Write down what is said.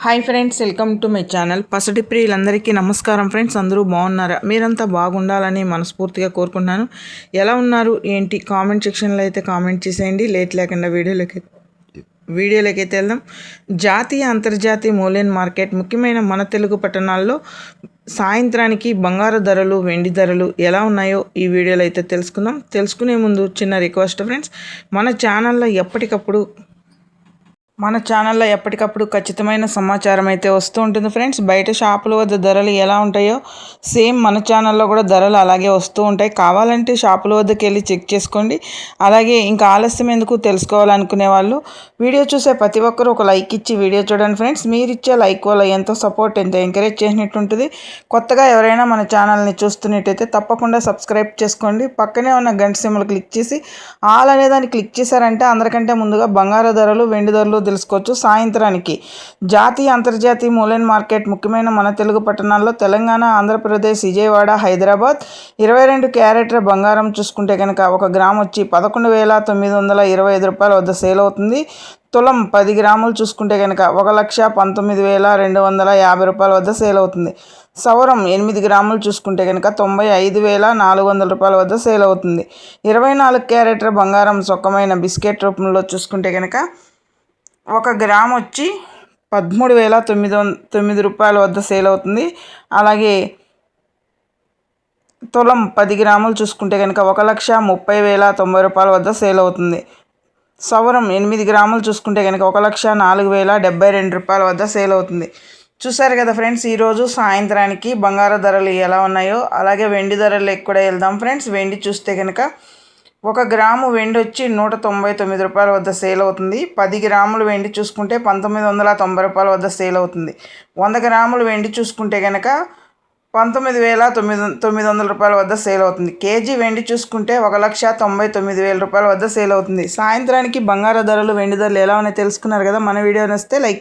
Hi friends welcome to my channel పసటి ప్రియులందరికీ నమస్కారం friends అందరూ బాగున్నారా మీరంతా బాగుండాలని మనస్ఫూర్తిగా కోరుకుంటున్నాను ఎలా ఉన్నారు ఏంటి కామెంట్ సెక్షన్లో అయితే కామెంట్ చేసేయండి లేట్ లేకుండా వీడియోలోకి వీడియోలోకి అయితే వెళ్దాం జాతీయ అంతర్జాతీయ మూల్యం మార్కెట్ ముఖ్యమైన మన తెలుగు పట్టణాల్లో సాయంత్రానికి బంగారు ధరలు వెండి ధరలు ఎలా ఉన్నాయో ఈ వీడియోలో అయితే తెలుసుకుందాం తెలుసుకునే ముందు చిన్న రిక్వెస్ట్ ఫ్రెండ్స్ మన ఛానల్లో ఎప్పటికప్పుడు మన ఛానల్లో ఎప్పటికప్పుడు ఖచ్చితమైన సమాచారం అయితే వస్తూ ఉంటుంది ఫ్రెండ్స్. బయట షాపుల వద్ద ధరలు ఎలా ఉంటాయో సేమ్ మన ఛానల్లో కూడా ధరలు అలాగే వస్తూ ఉంటాయి. కావాలంటే షాపుల వద్దకు వెళ్ళి చెక్ చేసుకోండి. అలాగే ఇంకా ఆలస్యం ఎందుకు తెలుసుకోవాలనుకునే వాళ్ళు వీడియో చూసే ప్రతి ఒక్కరూ ఒక లైక్ ఇచ్చి వీడియో చూడండి ఫ్రెండ్స్. మీరు ఇచ్చే లైక్ వల్ల ఎంతో సపోర్ట్ ఎంతో ఎంకరేజ్ చేసినట్టు ఉంటుంది. కొత్తగా ఎవరైనా మన ఛానల్ని చూస్తున్నట్టయితే తప్పకుండా సబ్స్క్రైబ్ చేసుకోండి. పక్కనే ఉన్న గంట సిమ్లు క్లిక్ చేసి ఆల్ అనేదాన్ని క్లిక్ చేశారంటే అందరికంటే ముందుగా బంగారు ధరలు వెండి ధరలు తెలుసుకోవచ్చు. సాయంత్రానికి జాతీయ అంతర్జాతీయ మూలైన మార్కెట్ ముఖ్యమైన మన తెలుగు పట్టణాల్లో తెలంగాణ ఆంధ్రప్రదేశ్ విజయవాడ హైదరాబాద్ ఇరవై రెండు క్యారెట్ల బంగారం చూసుకుంటే కనుక ఒక గ్రామ్ వచ్చి పదకొండు వేల తొమ్మిది వందల ఇరవై ఐదు రూపాయల వద్ద సేల్ అవుతుంది. తులం పది గ్రాములు చూసుకుంటే కనుక ఒక లక్ష పంతొమ్మిది వేల రెండు వందల యాభై రూపాయల వద్ద సేల్ అవుతుంది. సౌరం ఎనిమిది గ్రాములు చూసుకుంటే కనుక తొంభై ఐదు వేల నాలుగు వందల రూపాయల వద్ద సేల్ అవుతుంది. ఇరవై నాలుగు క్యారెట్ల బంగారం సొక్కమైన బిస్కెట్ రూపంలో చూసుకుంటే కనుక ఒక గ్రామ్ వచ్చి పదమూడు వేల తొమ్మిది వంద తొమ్మిది రూపాయల వద్ద సేల్ అవుతుంది. అలాగే తులం పది గ్రాములు చూసుకుంటే కనుక ఒక లక్ష ముప్పై వేల తొంభై రూపాయల వద్ద సేల్ అవుతుంది. సవరం ఎనిమిది గ్రాములు చూసుకుంటే కనుక ఒక లక్ష నాలుగు వేల డెబ్బై రెండు రూపాయల వద్ద సేల్ అవుతుంది. చూసారు కదా ఫ్రెండ్స్ ఈరోజు సాయంత్రానికి బంగారు ధరలు ఎలా ఉన్నాయో అలాగే వెండి ధరలు కూడా వెళ్దాం ఫ్రెండ్స్? వెండి చూస్తే కనుక ఒక గ్రాము వెండి వచ్చి నూట తొంభై తొమ్మిది రూపాయల వద్ద సేల్ అవుతుంది. పది గ్రాములు వెండి చూసుకుంటే పంతొమ్మిది వందల తొంభై రూపాయల వద్ద సేల్ అవుతుంది. వంద గ్రాములు వెండి చూసుకుంటే కనుక పంతొమ్మిది వేల తొమ్మిది తొమ్మిది వందల రూపాయల వద్ద సేల్ అవుతుంది. కేజీ వెండి చూసుకుంటే ఒక లక్ష తొంభై తొమ్మిది వేల రూపాయల వద్ద సేల్ అవుతుంది. సాయంత్రానికి బంగారు ధరలు వెండి ధరలు ఎలా ఉన్నాయో తెలుసుకున్నారు కదా? మన వీడియో నచ్చితే లైక్